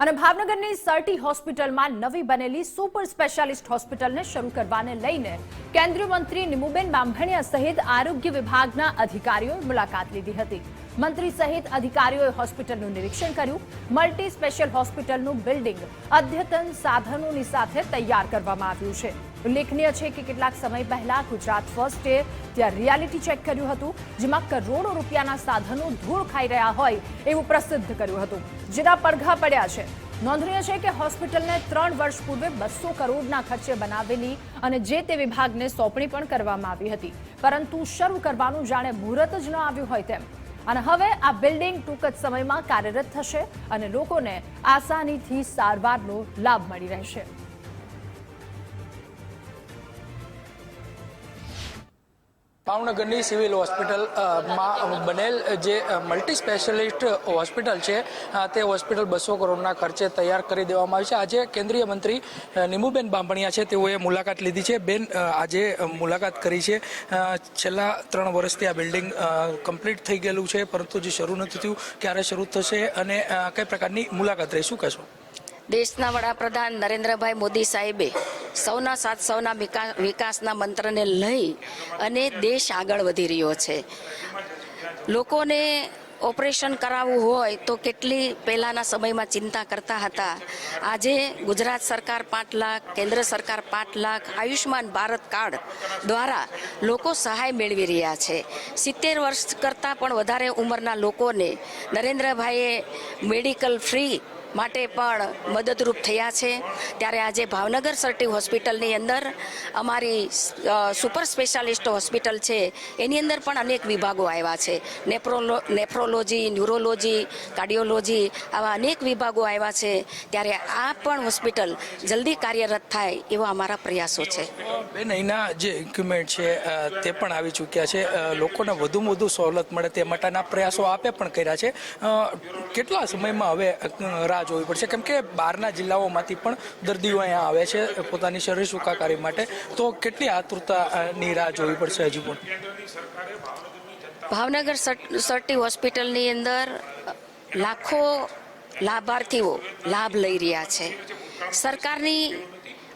અને ભાવનગરની સર્ટી હોસ્પિટલમાં નવી બનેલી સુપર સ્પેશિયાલિસ્ટ હોસ્પિટલને શરૂ કરવાને લઈને કેન્દ્રીય મંત્રી નિમુબેન બામભણિયા સહિત આરોગ્ય વિભાગના અધિકારીઓએ મુલાકાત લીધી હતી. મંત્રી સહિત અધિકારીઓએ હોસ્પિટલનું નિરીક્ષણ કર્યું. મલ્ટી સ્પેશિયલ હોસ્પિટલનું બિલ્ડિંગ અદ્યતન સાધનોની સાથે તૈયાર કરવામાં આવ્યું છે. ઉલ્લેખનીય છે કે કેટલાક સમય પહેલા ગુજરાત ફર્સ્ટે ત્યાં રિયાલિટી ચેક કર્યું હતું, જેમાં કરોડો રૂપિયાના સાધનો ધૂળ ખાઈ રહ્યા હોય એવું પ્રસિદ્ધ કર્યું હતું. જેના પડઘા પડ્યા છે. નોંધનીય છે કે હોસ્પિટલને ત્રણ વર્ષ પૂર્વે બસો કરોડના ખર્ચે બનાવેલી અને જે તે વિભાગને સોંપણી પણ કરવામાં આવી હતી. પરંતુ શરૂ કરવાનું જાણે મુહૂર્ત જ ન આવ્યું હોય તેમ અને હવે આ બિલ્ડિંગ ટૂંક જ સમયમાં કાર્યરત થશે અને લોકોને આસાનીથી સારવારનો લાભ મળી રહેશે. ભાવનગરની સિવિલ હોસ્પિટલમાં બનેલ જે મલ્ટી સ્પેશિયાલિસ્ટ હોસ્પિટલ છે તે હોસ્પિટલ બસો કરોડના ખર્ચે તૈયાર કરી દેવામાં આવી છે. આજે કેન્દ્રીય મંત્રી નિમુબેન બાંભણિયા છે. તેઓએ મુલાકાત લીધી છે. બેન આજે મુલાકાત કરી છે. છેલ્લા ત્રણ વર્ષથી આ બિલ્ડિંગ કમ્પ્લીટ થઈ ગયેલું છે, પરંતુ જે શરૂ નથી થયું, ક્યારે શરૂ થશે અને કઈ પ્રકારની મુલાકાત રહી, શું કહેશો? દેશના વડાપ્રધાન નરેન્દ્રભાઈ મોદી સાહેબે સૌના સાથ, સૌના વિકા- વિકાસના મંત્રને લઈ અને દેશ આગળ વધી રહ્યો છે. લોકોને ઓપરેશન કરાવવું હોય તો કેટલી પહેલાના સમયમાં ચિંતા કરતા હતા. આજે ગુજરાત સરકાર પાંચ લાખ, કેન્દ્ર સરકાર પાંચ લાખ આયુષ્માન ભારત કાર્ડ દ્વારા લોકો સહાય મેળવી રહ્યા છે. સિત્તેર વર્ષ કરતાં પણ વધારે ઉંમરના લોકોને નરેન્દ્રભાઈએ મેડિકલ ફ્રી માટે પણ મદદરૂપ થયા છે. ત્યારે આજે ભાવનગર સર્ટી હોસ્પિટલની અંદર અમારી સુપર સ્પેશિયાલિસ્ટ હોસ્પિટલ છે. એની અંદર પણ અનેક વિભાગો આવ્યા છે. નેપ્રોલો નેફ્રોલોજી ન્યુરોલોજી કાર્ડિયોલોજી આવા અનેક વિભાગો આવ્યા છે. ત્યારે આ પણ હોસ્પિટલ જલ્દી કાર્યરત થાય એવા અમારા પ્રયાસો છે. બેન અહીંના જે ઇક્વિપમેન્ટ છે તે પણ આવી ચૂક્યા છે. લોકોને વધુમાં વધુ સવલત મળે તે માટેના પ્રયાસો આપે પણ કર્યા છે. કેટલા સમયમાં હવે અ, જોવી પડશે. કેમ કે બહારના જિલ્લાઓમાંથી પણ દર્દીઓ અહીંયા આવે છે પોતાની શરીર સુખાકારી માટે. તો કેટલી આતુરતાની રાહ જોવી પડશે હજુ પણ? ભાવનગર સર્ટી હોસ્પિટલની અંદર લાખો લાભાર્થીઓ લાભ લઈ રહ્યા છે. સરકારની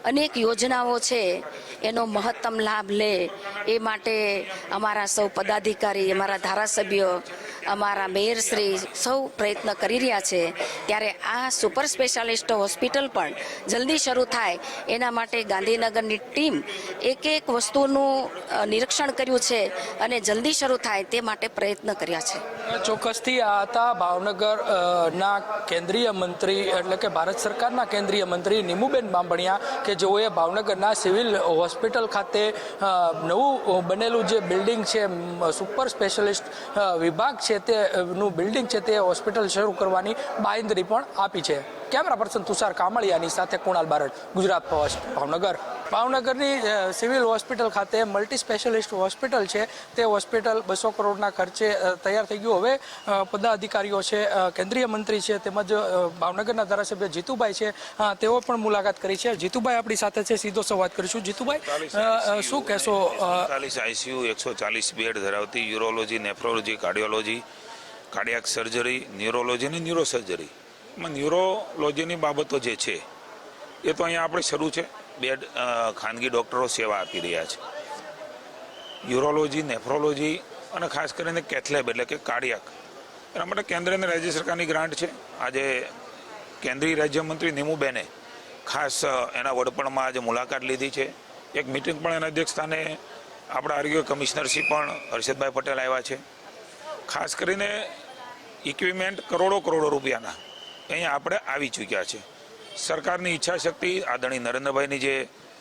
અનેક યોજનાઓ છે, એનો મહત્તમ લાભ લે એ માટે અમારા સૌ પદાધિકારી, અમારા ધારાસભ્યો અમારા મેયરશ્રી સૌ પ્રયત્ન કરી રહ્યા છે. ત્યારે આ સુપર સ્પેશિયાલિસ્ટ હોસ્પિટલ પણ જલ્દી શરૂ થાય. એના માટે ગાંધીનગરની ટીમ એક એક વસ્તુનું નિરીક્ષણ કર્યું છે અને જલ્દી શરૂ થાય તે માટે પ્રયત્ન કર્યા છે. ચોક્કસથી આ હતા ભાવનગરના કેન્દ્રીય મંત્રી એટલે કે ભારત સરકારના કેન્દ્રીય મંત્રી નિમુબેન બાંભણિયા કે જેઓએ ભાવનગરના સિવિલ હોસ્પિટલ ખાતે નવું બનેલું જે બિલ્ડિંગ છે સુપર સ્પેશિયાલિસ્ટ વિભાગ છે તે અ, બિલ્ડિંગ છે તે હોસ્પિટલ શરૂ કરવાની બાંયધરી પણ આપી છે. કેમેરા પર્સન તુષાર કામળિયાની સાથે કુણાલ બારડ ગુજરાત ફર્સ્ટ ભાવનગર. ભાવનગરની સિવિલ હોસ્પિટલ ખાતે મલ્ટી સ્પેશિયાલિસ્ટ હોસ્પિટલ છે. તે હોસ્પિટલ બસો કરોડના ખર્ચે તૈયાર થઈ ગયું. હવે પદાધિકારીઓ છે કેન્દ્રીય મંત્રી છે તેમજ ભાવનગરના ધારાસભ્ય જીતુભાઈ છે. તેઓ પણ મુલાકાત કરી છે. જીતુભાઈ આપણી સાથે છે સીધો સંવાદ કરીશું. જીતુભાઈ શું કહેશો ચાલીસ આઈસીયુ એકસો ચાલીસ બેડ ધરાવતી urology nephrology cardiology cardiac surgery neurology અને ન્યુરો સર્જરી ન્યુરોલોજીની બાબતો જે છે, એ તો અહીંયા આપણે શરૂ છે. બેડ ખાનગી ડૉક્ટરો સેવા આપી રહ્યા છે. યુરોલોજી નેફ્રોલોજી અને ખાસ કરીને કેથલેબ એટલે કે કાર્ડિયાક. એના માટે કેન્દ્ર અને રાજ્ય સરકારની ગ્રાન્ટ છે. આજે કેન્દ્રીય રાજ્યમંત્રી નીમુબેને ખાસ એના વડપણમાં આજે મુલાકાત લીધી છે. એક મિટિંગ પણ એના અધ્યક્ષસ્થાને આપણા આરોગ્ય કમિશનરશ્રી પણ હર્ષદભાઈ પટેલ આવ્યા છે. ખાસ કરીને ઇક્વિપમેન્ટ કરોડો કરોડો રૂપિયાના અહીંયા આપણે આવી ચૂક્યા છે. સરકારની ઈચ્છા શક્તિ આદરણીય નરેન્દ્રભાઈની જે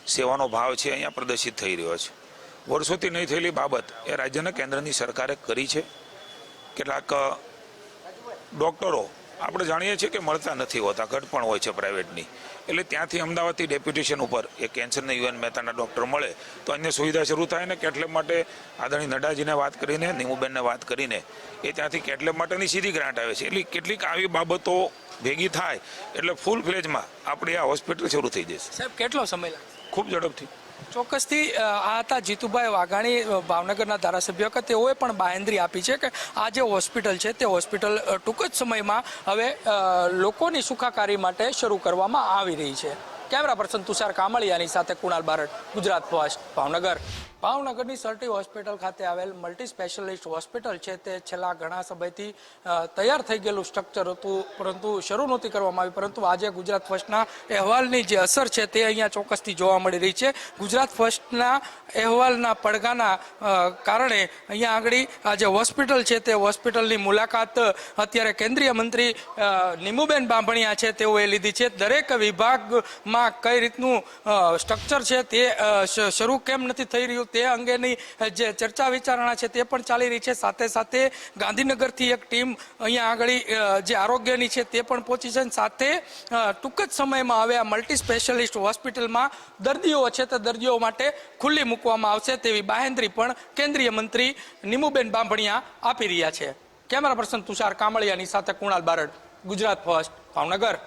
સેવાનો ભાવ છે અહીંયા પ્રદર્શિત થઈ રહ્યો છે. વર્ષોથી નહીં થયેલી બાબત એ રાજ્યના કેન્દ્રની સરકારે કરી છે. કેટલાક ડૉક્ટરો આપણે જાણીએ છીએ કે મળતા નથી હોતા ઘટ પણ હોય છે પ્રાઇવેટની એટલે ત્યાંથી અમદાવાદથી ડેપ્યુટેશન ઉપર એ કેન્સરના યુએન મહેતાના ડૉક્ટર મળે તો અન્ય સુવિધા શરૂ થાય ને કેટલેબ માટે આદરણીય નડ્ડાજીને વાત કરીને નીમુબેનને વાત કરીને એ ત્યાંથી કેટલેબ માટેની સીધી ગ્રાન્ટ આવે છે. એટલે કેટલીક આવી બાબતો ભેગી થાય એટલે ફૂલ ફ્લેજમાં આપણી આ હોસ્પિટલ શરૂ થઈ જશે. સાહેબ કેટલો સમય લાગશે? ખૂબ ઝડપથી. ચોક્કસથી આ હતા જીતુભાઈ વાઘાણી ભાવનગરના ધારાસભ્ય કે તેઓએ પણ બાહેંધરી આપી છે કે આ જે હોસ્પિટલ છે તે હોસ્પિટલ ટૂંક જ સમયમાં હવે લોકોની સુખાકારી માટે શરૂ કરવામાં આવી રહી છે. કેમેરા પર્સન તુષાર કામળિયાની સાથે કુણાલ બારડ, ગુજરાત ફર્સ્ટ, ભાવનગર. ભાવનગરની સર્ટી હોસ્પિટલ ખાતે આવેલ મલ્ટી સ્પેશિયાલિસ્ટ હોસ્પિટલ છે તે છેલ્લા ઘણા સમયથી તૈયાર થઈ ગયેલું સ્ટ્રક્ચર હતું, પરંતુ શરૂ નહોતી કરવામાં આવી, પરંતુ આજે ગુજરાત ફર્સ્ટના અહેવાલની જે અસર છે તે અહીંયા ચોક્કસથી જોવા મળી રહી છે. ગુજરાત ફર્સ્ટના અહેવાલના પડઘાના કારણે અહીંયા આગળ, આ જે હોસ્પિટલ છે તે હોસ્પિટલની મુલાકાત, અત્યારે કેન્દ્રીય મંત્રી નિમુબેન બાંભણિયા છે તેઓએ લીધી છે. દરેક વિભાગમાં કઈ રીતનું સ્ટ્રક્ચર છે તે શરૂ કેમ નથી થઈ રહ્યું તે અંગેની જે ચર્ચા વિચારણા છે તે પણ ચાલી રહી છે. સાથે સાથે ગાંધીનગરથી એક ટીમ અહીંયા આગળ જે આરોગ્યની છે તે પણ પહોંચી છે સાથે ટૂંક જ સમયમાં હવે આ મલ્ટી સ્પેશિયાલિસ્ટ હોસ્પિટલમાં દર્દીઓ છે તે દર્દીઓ માટે ખુલ્લી મૂકવામાં આવશે તેવી બાહેંધરી પણ કેન્દ્રીય મંત્રી નિમુબેન બાંભણિયા આપી રહ્યા છે. કેમેરા પર્સન તુષાર કામળિયાની સાથે કુણાલ બારડ, ગુજરાત ફર્સ્ટ, ભાવનગર.